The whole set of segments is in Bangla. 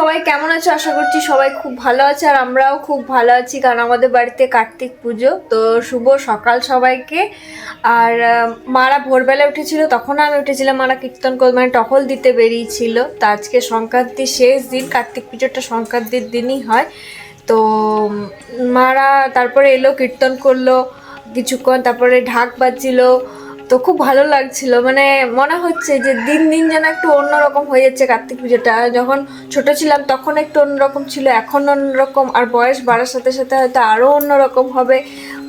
সবাই কেমন আছে? আশা করছি সবাই খুব ভালো আছে আর আমরাও খুব ভালো আছি, কারণ আমাদের বাড়িতে কার্তিক পুজো। তো শুভ সকাল সবাইকে। আর মারা ভোরবেলা উঠেছিল, তখন আমি উঠেছিলাম, মারা কীর্তন করে মানে টহল দিতে বেরিয়েছিল। তো আজকে সংক্রান্তির শেষ দিন, কার্তিক পুজোটা সংক্রান্তির দিনই হয়। তো মারা তারপরে এলো, কীর্তন করল, কিছুক্ষণ তারপরে ঢাক বাজছিল। তো খুব ভালো লাগছিল। মানে মনে হচ্ছে যে দিন দিন যেন একটু অন্যরকম হয়ে যাচ্ছে কার্তিক পুজোটা। যখন ছোট ছিলাম তখন একটু অন্যরকম ছিল, এখন অন্যরকম, আর বয়স বাড়ার সাথে সাথে হয়তো আরও অন্যরকম হবে।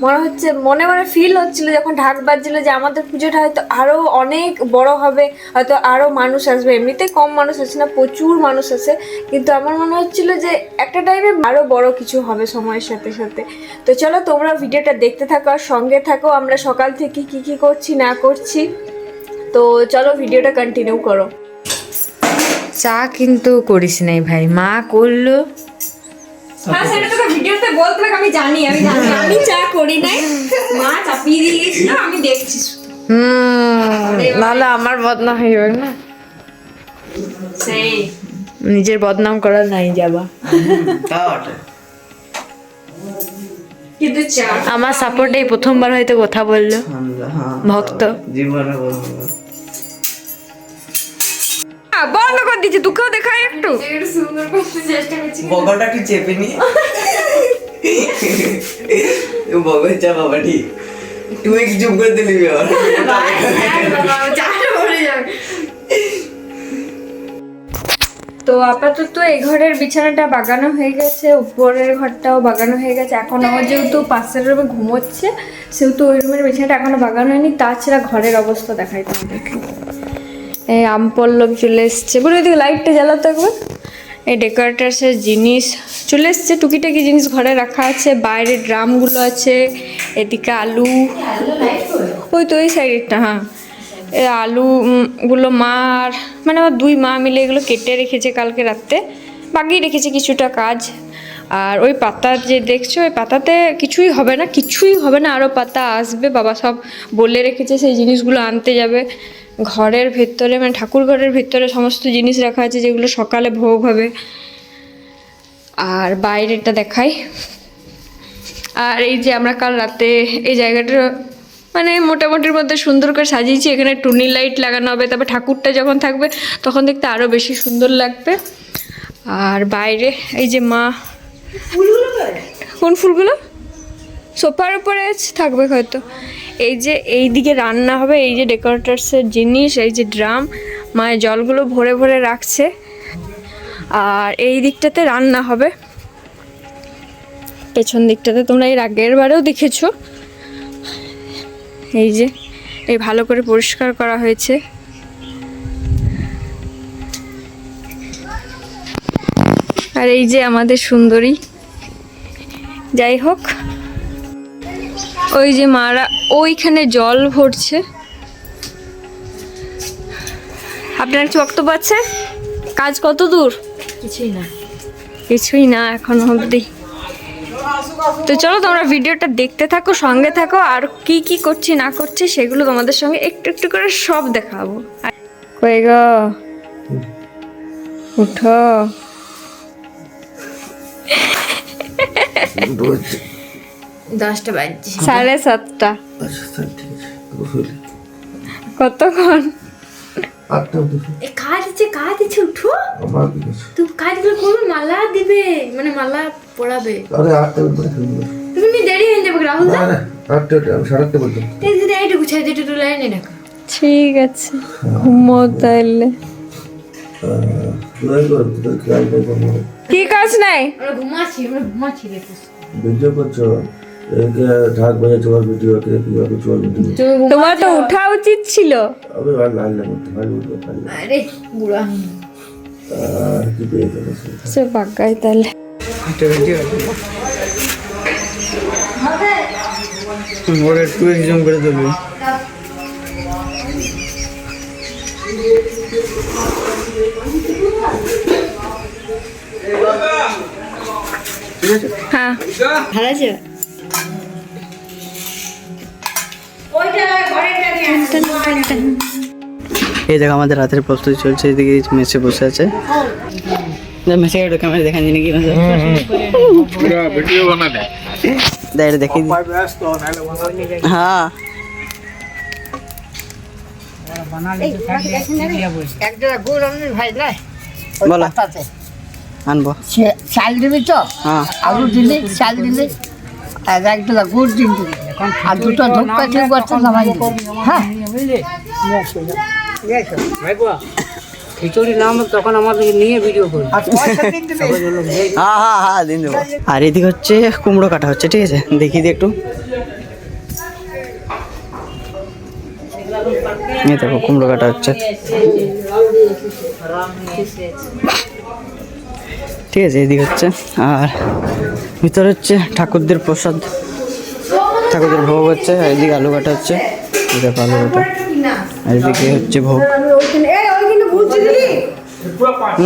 মনে হচ্ছে, মনে মনে ফিল হচ্ছিল যখন ঢাক বাজছিল যে আমাদের পুজোটা হয়তো আরও অনেক বড় হবে, হয়তো আরও মানুষ আসবে। এমনিতে কম মানুষ আসে না, প্রচুর মানুষ আসে। কিন্তু আমার মনে হচ্ছিল যে একটা টাইমে আরও বড় কিছু হবে সময়ের সাথে সাথে। তো চলো তোমরা ভিডিওটা দেখতে থাকো আর সঙ্গে থাকো, আমরা সকাল থেকে কি কি করছি, না করছি। তো চলো ভিডিওটা কন্টিনিউ করো। চা কিন্তু করিস নাই ভাই, মা করল। হ্যাঁ সেটা তোকে ভিডিওতে বলতে হবে আমি জানি আমি জানি। আমি চা করি নাই মা চাপিয়ে দিয়ে গেছিল আমি দেখছি। হুম নাহলে আমার বদনাম হয়ে যাবে না। সেই। নিজের বদনাম করা নাই যাবা। কিন্তু চা আমার সাপোর্টে প্রথমবার হয়তো কথা বলল। ভক্ত। জীবনে বন্ধ করে দিচ্ছি তোকেও দেখাই একটু। বগলটা একটু চেপে নি। বগল চা বাবা ঠিক। তুই কি চুপ করে দিলি তো আপাতত এই ঘরের বিছানাটা বাগানো হয়ে গেছে উপরের ঘরটাও বাগানো হয়ে গেছে। এখন আমার যেহেতু পাশের রুমে ঘুমোচ্ছে সেহেতু ওই রুমের বিছানাটা এখনও বাগানো হয়নি তাছাড়া ঘরের অবস্থা দেখাই তোমাদেরকে। এই আম পল্লব চলে এসছে। বলে ওইদিকে লাইটটা জ্বালাতে একবার। এই ডেকোরেটার্সের জিনিস চলে এসছে। টুকিটাকি জিনিস ঘরে রাখা আছে। বাইরে ড্রামগুলো আছে। এদিকে আলু। ওই তো ওই সাইডেরটা হ্যাঁ। এ আলুগুলো মা আর মানে আমার দুই মা মিলে এগুলো কেটে রেখেছে কালকে রাত্রে। বাকি রেখেছে কিছুটা কাজ। আর ওই পাতা যে দেখছ, ওই পাতাতে কিছুই হবে না, কিছুই হবে না। আরও পাতা আসবে, বাবা সব বলে রেখেছে, সেই জিনিসগুলো আনতে যাবে। ঘরের ভেতরে মানে ঠাকুর ঘরের ভেতরে সমস্ত জিনিস রাখা আছে যেগুলো সকালে ভোগ হবে। আর বাইরেটা দেখাই। আর এই যে আমরা কাল রাতে এই জায়গাটা মানে মোটামুটির মধ্যে সুন্দর করে সাজিয়েছি। এখানে টুনি লাইট লাগানো হবে তারপর ঠাকুরটা যখন থাকবে তখন দেখতে আরও বেশি সুন্দর লাগবে। আর বাইরে এই যে মা কোন ফুলগুলো? সোফার উপরে থাকবে হয়তো। এই যে এই দিকে রান্না হবে, এই যে ডেকোরেটার্সের জিনিস, এই যে ড্রাম, মায়ের জলগুলো ভরে ভরে রাখছে। আর এই দিকটাতে রান্না হবে। পেছন দিকটাতে তোমরা এর আগের বারেও দেখেছ। এই যে, এই ভালো করে পরিষ্কার করা হয়েছে। আর এই যে আমাদের সুন্দরী। যাই হোক, ওই যে মারা ওইখানে জল ভরছে। আপনার কি বক্তব্য আছে? কাজ কত দূর? কিছুই না। কিছুই না এখন অবধি। তো চলো তোমরা ভিডিওটা দেখতে থাকো সঙ্গে থাকো আর কি কি করছি না করছি সেগুলো তোমাদের সঙ্গে একটু একটু করে সব দেখাবো। কই গো? উঠো। দশটা বাজছে। সাড়ে সাতটা। আচ্ছা কতক্ষণ? কাজ আছে কাজ আছে উঠো। তুমি কাজগুলো করবে মালা দিবে মানে মালা পড়াবে আরে আটটা তুমি দেরি হয়ে যাবে রাহুল আটটা সাড়ে আটটা এই দিদি লাইনে রাখো। ঠিক আছে। ঘুমো তোদের খেয়াল করব কি কাজ নাই? আমরা ঘুমাচ্ছি আমরা ঘুমাচ্ছি ভিডিও করছ একে ঢাক তোমার তো উঠা উচিত ছিল। আমি করতে আরে বুড়া। সে বাগাই তাহলে। ওরা একটু করে তুলবি হ্যাঁ। ভালো আছে? এই দেখো আমাদের রাতের প্রস্তুতি চলছে এদিকে মেসে বসে আছে। মেসে নাকি ভিডিও দেখ দেখি হ্যাঁ বলো আনব চাল দিবি তো হ্যাঁ আলু দিলি চাল দিলি আর একদলা গুড় দিন দিবি আর দুটো করতে নামাই দিবি হ্যাঁ খিচুড়ি নাম তখন আমাদেরকে নিয়ে ভিডিও করি। হ্যাঁ হ্যাঁ হ্যাঁ দিন দেবো। আর এদিকে হচ্ছে কুমড়ো কাটা হচ্ছে ঠিক আছে? দেখি দি একটু। এই দেখো কুমড়ো কাটা হচ্ছে। ঠিক আছে এদিকে হচ্ছে। আর ভিতরে হচ্ছে ঠাকুরদের প্রসাদ। ঠাকুরদের ভোগ হচ্ছে আর এদিকে আলু কাটা হচ্ছে। দেখো আলু কাটা আর এদিকে হচ্ছে ভোগ।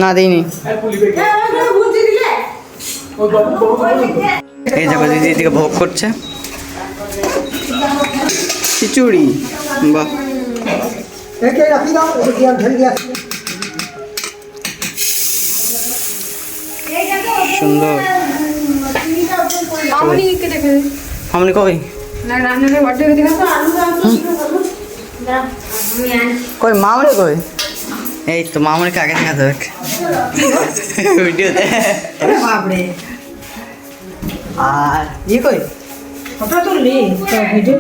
না দিইনি। এই দেখো দিদি এদিকে ভোগ করছে। খিচুড়ি বাহ। সুন্দর। আমনি কই কই মামনি কই? এই তো মামনিকে আগে দেখা দেখ ভিডিওতে আর ইয়ে কই? ফটো তুললি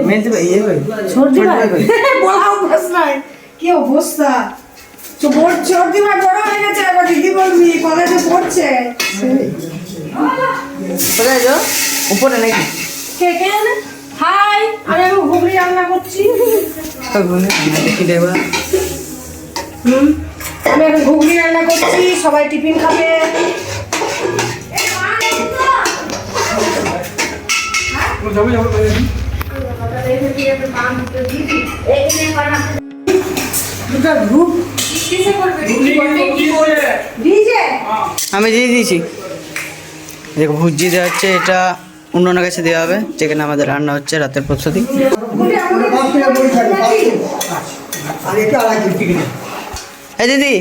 মেনতে ভাই ইয়ে কই? সর্দি ভাই। কই? বলা কি অবস্থা? তো বোর্ড সর্দি ভাই বড় হয়ে গেছে এবার দিদি বলবি কলেজে পড়ছে। যাও উপরে নাকি? কে কে হাই আমি এখন ঘুগনি রান্না করছি। হুম আমি এখন ঘুগনি রান্না করছি সবাই টিফিন খাবে। ডিজে আমি দিয়ে দিয়েছি। দেখো ভুজি দেওয়া হচ্ছে এটা অন্যান্য কাছে দেওয়া হবে যেখানে আমাদের রান্না হচ্ছে রাতের প্রস্তুতি। এই দিদি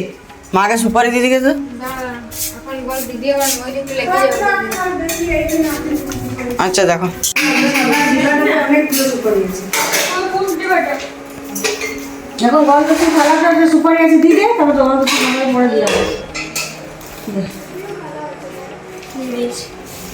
মাকে সুপারি দিদি কে তো? আচ্ছা দেখো। এখন গল্প সুপারি আছে দিয়ে দে তারপর তোমার কিছু দিয়ে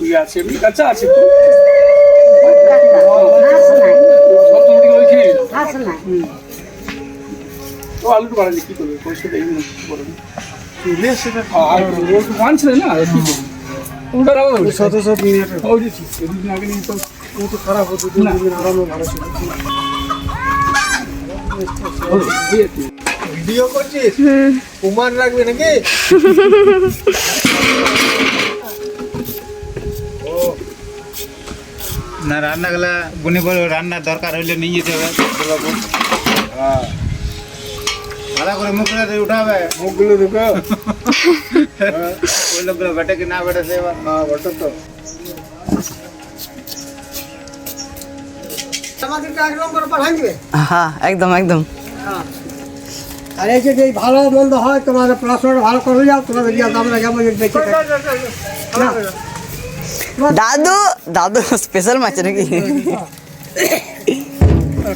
ইয়ে আছে এমনি কাঁচা আছে তো। মুড়ি করে খেয়ে তো আলুটা বাড়ালে কি করবে? পয়সা দেই না কি করবে আর তো মানছিল না আর কি করবে? ওটা রাখা যাবে শত শত মিনিট ওই যে ঠিক দুদিন আগে নিয়ে তো ও তো খারাপ হতো দুদিন আরামে ভালো ছিল। ভিডিও করছিস? কুমার রাখবে নাকি? না রান্নাগুলা বুনি বলে রান্নার দরকার হইলে নিয়ে যেতে হবে। দুর্গাপুর হ্যাঁ ভালো করে মুখগুলো দিয়ে উঠাবে মুখগুলো ঢুকো ওই লোকগুলো বেটে কি না বেটে সে এবার হ্যাঁ বটে তো। হ্যাঁ একদম একদম। আর এই যে ভালো মন্দ হয় তোমাদের পড়াশোনা ভালো করে যাও তোমাদের গিয়ে আমরা যাব যে বেঁচে থাকি। দাদু দাদু স্পেশাল মাছ নাকি?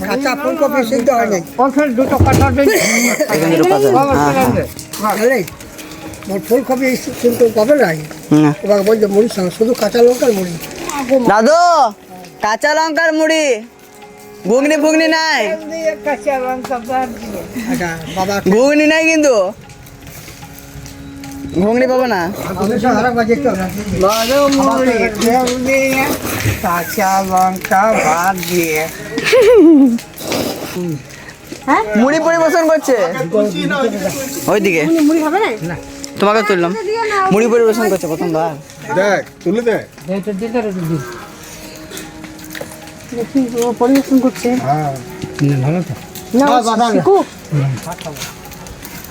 কাঁচা ফুলকপি সিদ্ধ হয় নাই এখানে রূপা যায় হ্যাঁ ফুলকপি কিন্তু কবে নাই? বলছে মুড়ি শুধু কাঁচা লঙ্কার মুড়ি। দাদু কাঁচা লঙ্কার মুড়ি। ঘুগনি ফুগনি নাই আচ্ছা বাবা ঘুগনি নাই কিন্তু। ঘুগনি পাবো না? কাঁচা লঙ্কা ভাত দিয়ে। মুড়ি পরিবেশন করছে? ওইদিকে। তোমাকে তুললাম। মুড়ি পরিবেশন করছে প্রথমবার। দেখ তুলে দে। পরিবেশন করছে।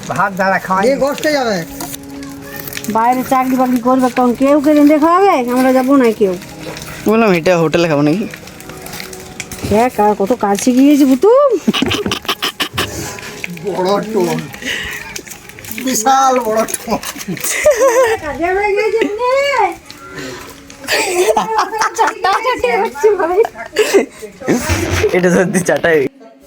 ভাত দাঁড়া খাওয়া এই গোষ্ঠে যাবে। বাইরে চাকরি বাকরি করবে তখন কেউ কে রেঁধে খাওয়াবে? আমরা যাব না কেউ। বললাম এটা হোটেলে খাব নাকি? হ্যাঁ কত কাজ শিখে গিয়েছি পুতুম বড় টোন বিশাল বড় টোন এটা সত্যি চাটাই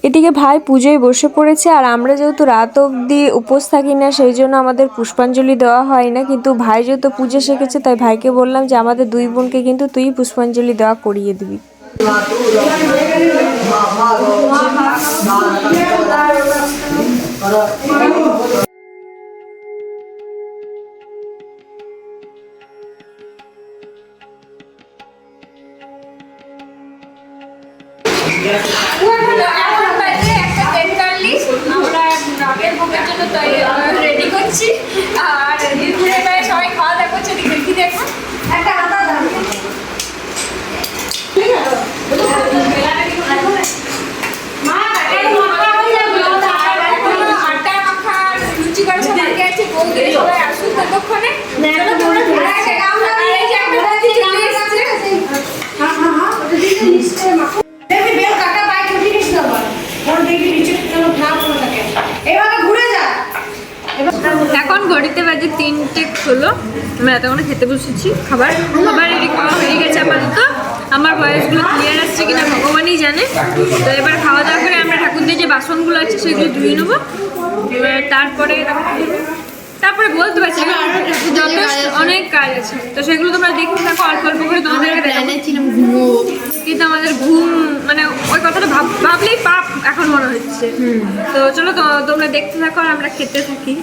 এদিকে ভাই পুজোয় বসে পড়েছে আর আমরা যেহেতু রাত অবধি উপোস থাকি না, সেই জন্য আমাদের পুষ্পাঞ্জলি দেওয়া হয় না। কিন্তু ভাই যেহেতু পুজো শিখেছে তাই ভাইকে বললাম যে আমাদের দুই বোনকে কিন্তু তুই পুষ্পাঞ্জলি দেওয়া করিয়ে দিবি। রেডি করছি। আর ঘুরে বেড়ে সবাই খাওয়া দাওয়া করছে দেখি দেখো। একটা আদা ঠিক মা আটা মাখা লুচি করে সব আগে আছে বৌদি সবাই আসুন ততক্ষণে চলো তোমরা ঘুরে আসে আমরা এই যে একটা লুচি চলে এসেছে এখন ঘড়িতে বাজে তিনটে ষোলো আমরা এতক্ষণে খেতে বসেছি খাবার। খাবার রেডি খাওয়া হয়ে গেছে আপাতত। আমার ভয়েসগুলো ক্লিয়ার আসছে কিনা ভগবানই জানে। তো এবার খাওয়া দাওয়া করে আমরা ঠাকুরদের যে বাসনগুলো আছে সেগুলো ধুয়ে নেব। এবার তারপরে তারপরে বলতে পারছি অনেক কাজ আছে। তো সেগুলো তোমরা দেখতে থাকো অল্প অল্প করে তোমাদেরকে। কিন্তু আমাদের ঘুম মানে ওই কথাটা ভাব ভাবলেই পাপ এখন মনে হচ্ছে। তো চলো তো তোমরা দেখতে থাকো আর আমরা খেতে থাকি।